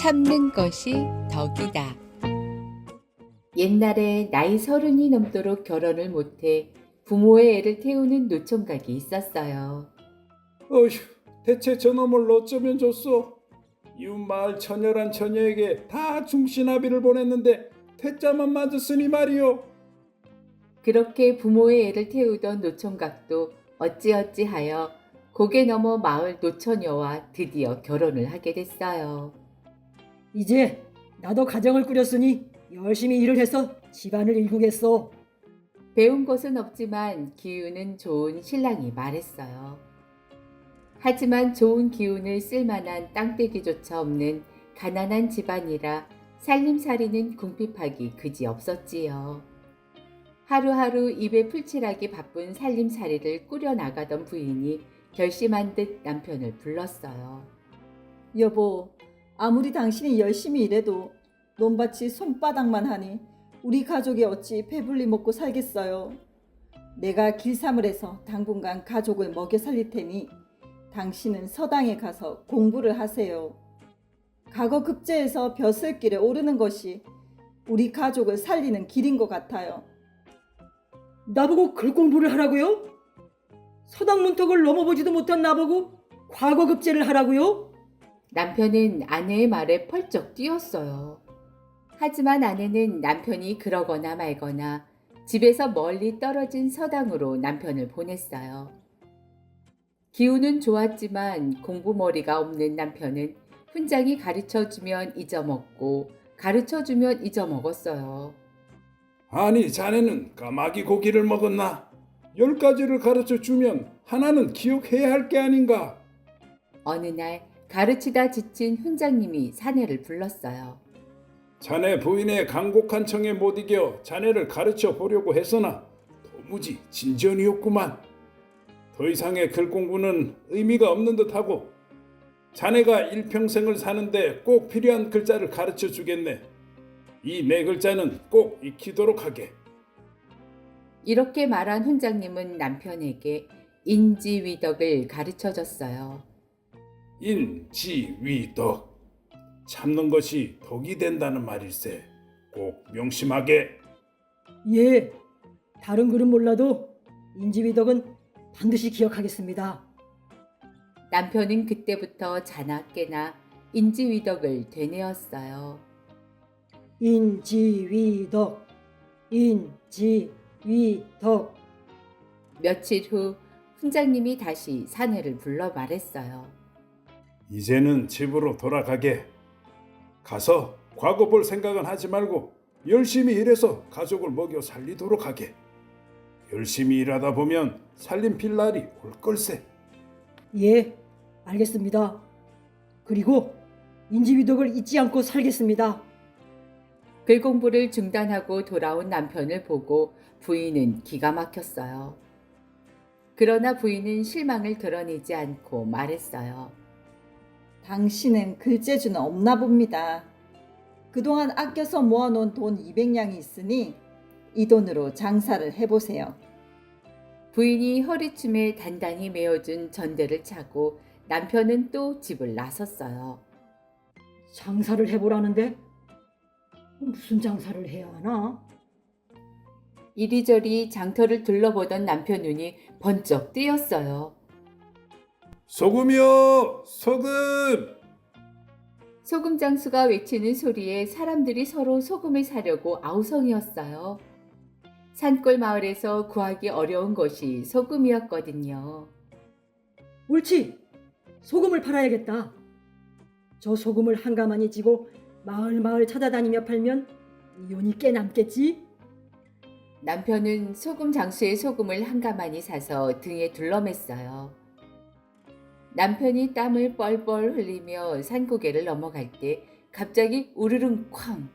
참는 것이 덕이다. 옛날에 나이 서른이 넘도록 결혼을 못해 부모의 애를 태우는 노총각이 있었어요. 어휴, 대체 저놈을 어쩌면 좋소? 이웃 마을 처녀란 처녀에게 다 중신아비를 보냈는데 퇴짜만 맞았으니 말이오. 그렇게 부모의 애를 태우던 노총각도 어찌어찌하여 고개 넘어 마을 노처녀와 드디어 결혼을 하게 됐어요. 이제 나도 가정을 꾸렸으니 열심히 일을 해서 집안을 일구겠소. 배운 것은 없지만 기운은 좋은 신랑이 말했어요. 하지만 좋은 기운을 쓸만한 땅떼기조차 없는 가난한 집안이라 살림살이는 궁핍하기 그지 없었지요. 하루하루 입에 풀칠하기 바쁜 살림살이를 꾸려나가던 부인이 결심한 듯 남편을 불렀어요. 여보, 아무리 당신이 열심히 일해도 논밭이 손바닥만 하니 우리 가족이 어찌 배불리 먹고 살겠어요. 내가 길삼을 해서 당분간 가족을 먹여 살릴 테니 당신은 서당에 가서 공부를 하세요. 과거 급제에서 벼슬길에 오르는 것이 우리 가족을 살리는 길인 것 같아요. 나보고 글 공부를 하라고요? 서당 문턱을 넘어보지도 못한 나보고 과거 급제를 하라고요? 남편은 아내의 말에 펄쩍 뛰었어요. 하지만 아내는 남편이 그러거나 말거나 집에서 멀리 떨어진 서당으로 남편을 보냈어요. 기운은 좋았지만 공부머리가 없는 남편은 훈장이 가르쳐주면 잊어먹고 가르쳐주면 잊어먹었어요. 아니, 자네는 까마귀 고기를 먹었나? 열 가지를 가르쳐 주면 하나는 기억해야 할 게 아닌가? 어느 날 가르치다 지친 훈장님이 사내를 불렀어요. 자네 부인의 강곡한 청에 못 이겨 자네를 가르쳐 보려고 했으나 도무지 진전이었구만. 더 이상의 글 공부는 의미가 없는 듯하고 자네가 일평생을 사는데 꼭 필요한 글자를 가르쳐 주겠네. 이 네 글자는 꼭 익히도록 하게. 이렇게 말한 훈장님은 남편에게 인지위덕을 가르쳐 줬어요. 인지위덕 참는 것이 덕이 된다는 말일세. 꼭 명심하게. 예. 다른 글은 몰라도 인지위덕은 반드시 기억하겠습니다. 남편은 그때부터 자나깨나 인지위덕을 되뇌었어요. 인지위덕. 인지위덕. 며칠 후 훈장님이 다시 사내를 불러 말했어요. 이제는 집으로 돌아가게. 가서 과거 볼 생각은 하지 말고 열심히 일해서 가족을 먹여 살리도록 하게. 열심히 일하다 보면 살림 필 날이 올 걸세. 예. 알겠습니다. 그리고 인지위덕을 잊지 않고 살겠습니다. 글 공부를 중단하고 돌아온 남편을 보고 부인은 기가 막혔어요. 그러나 부인은 실망을 드러내지 않고 말했어요. 당신은 글재주는 없나 봅니다. 그동안 아껴서 모아놓은 돈 200냥이 있으니 이 돈으로 장사를 해보세요. 부인이 허리춤에 단단히 메어준 전대를 차고 남편은 또 집을 나섰어요. 장사를 해보라는데 무슨 장사를 해야 하나? 이리저리 장터를 둘러보던 남편 눈이 번쩍 뜨였어요. 소금이요, 소금. 소금 장수가 외치는 소리에 사람들이 서로 소금을 사려고 아우성이었어요. 산골 마을에서 구하기 어려운 것이 소금이었거든요. 옳지. 소금을 팔아야겠다. 저 소금을 한가만히 지고 마을 마을 찾아다니며 팔면 이윤이 꽤 남겠지? 남편은 소금 장수의 소금을 한가만히 사서 등에 둘러맸어요. 남편이 땀을 뻘뻘 흘리며 산고개를 넘어갈 때 갑자기 우르릉 쾅!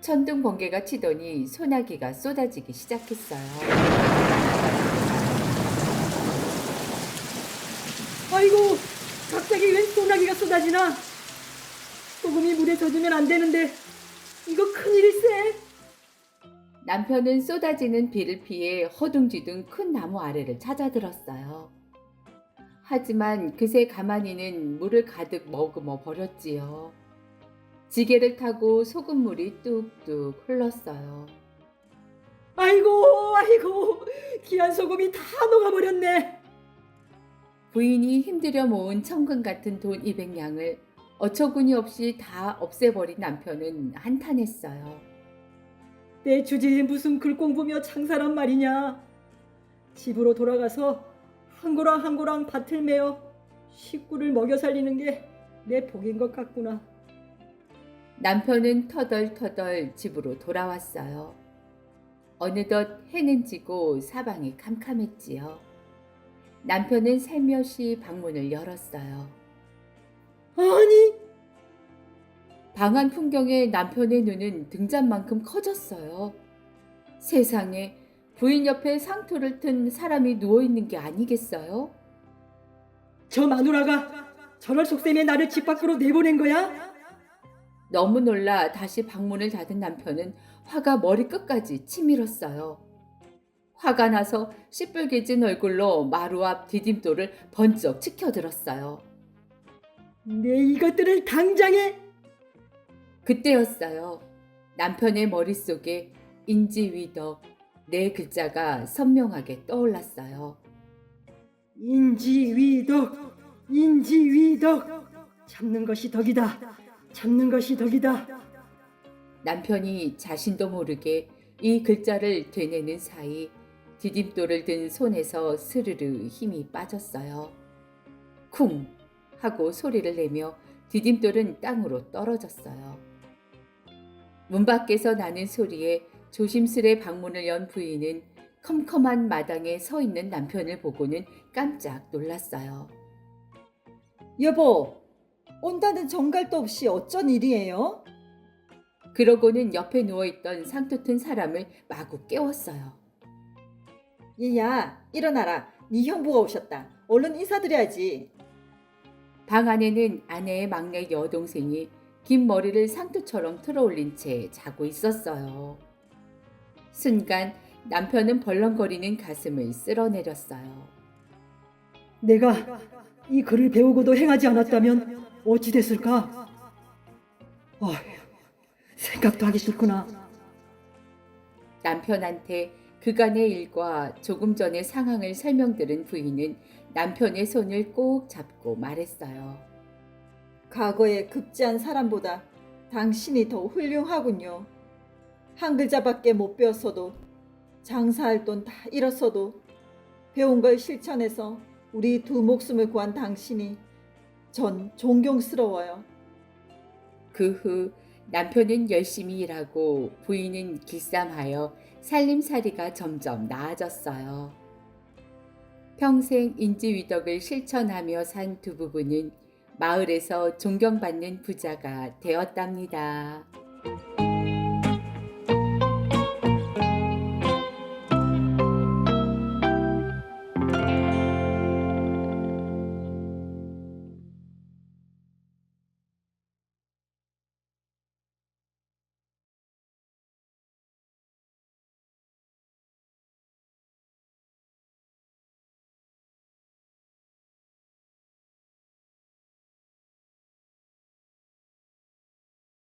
천둥 번개가 치더니 소나기가 쏟아지기 시작했어요. 아이고, 갑자기 웬 소나기가 쏟아지나? 소금이 물에 젖으면 안 되는데 이거 큰일일세. 남편은 쏟아지는 비를 피해 허둥지둥 큰 나무 아래를 찾아들었어요. 하지만 그새 가만히는 물을 가득 머금어 버렸지요. 지게를 타고 소금물이 뚝뚝 흘렀어요. 아이고 아이고 귀한 소금이 다 녹아버렸네. 부인이 힘들여 모은 천금 같은 돈 200냥을 어처구니 없이 다 없애버린 남편은 한탄했어요. 내 주제에 무슨 글 공부며 장사란 말이냐. 집으로 돌아가서 한 고랑 한 고랑 밭을 메어 식구를 먹여 살리는 게 내 복인 것 같구나. 남편은 터덜터덜 집으로 돌아왔어요. 어느덧 해는 지고 사방이 캄캄했지요. 남편은 살며시 방문을 열었어요. 아니 방안 풍경에 남편의 눈은 등잔만큼 커졌어요. 세상에 부인 옆에 상투를 튼 사람이 누워 있는 게 아니겠어요? 저 마누라가 저럴 속셈에 나를 집 밖으로 내보낸 거야? 너무 놀라 다시 방문을 닫은 남편은 화가 머리끝까지 치밀었어요. 화가 나서 시뻘개진 얼굴로 마루 앞 디딤돌을 번쩍 치켜들었어요. 내 이것들을 당장에 그때였어요. 남편의 머릿속에 인지위덕 네 글자가 선명하게 떠올랐어요. 인지위덕 인지위덕 잡는 것이 덕이다 잡는 것이 덕이다 남편이 자신도 모르게 이 글자를 되뇌는 사이 디딤돌을 든 손에서 스르르 힘이 빠졌어요. 쿵 하고 소리를 내며 디딤돌은 땅으로 떨어졌어요. 문 밖에서 나는 소리에 조심스레 방문을 연 부인은 컴컴한 마당에 서 있는 남편을 보고는 깜짝 놀랐어요. 여보, 온다는 정갈도 없이 어쩐 일이에요? 그러고는 옆에 누워있던 상투 튼 사람을 마구 깨웠어요. 얘야, 일어나라. 네 형부가 오셨다. 얼른 인사드려야지. 방 안에는 아내의 막내 여동생이 긴 머리를 상투처럼 틀어올린 채 자고 있었어요. 순간 남편은 벌렁거리는 가슴을 쓸어내렸어요. 내가 이 글을 배우고도 행하지 않았다면 어찌 됐을까? 어휴, 생각도 하기 싫구나 남편한테 그간의 일과 조금 전의 상황을 설명들은 부인은 남편의 손을 꼭 잡고 말했어요. 과거에 급제한 사람보다 당신이 더 훌륭하군요. 한 글자밖에 못 배웠어도 장사할 돈 다 잃었어도 배운 걸 실천해서 우리 두 목숨을 구한 당신이 전 존경스러워요. 그 후 남편은 열심히 일하고 부인은 길쌈하여 살림살이가 점점 나아졌어요. 평생 인지위덕을 실천하며 산 두 부부는 마을에서 존경받는 부자가 되었답니다.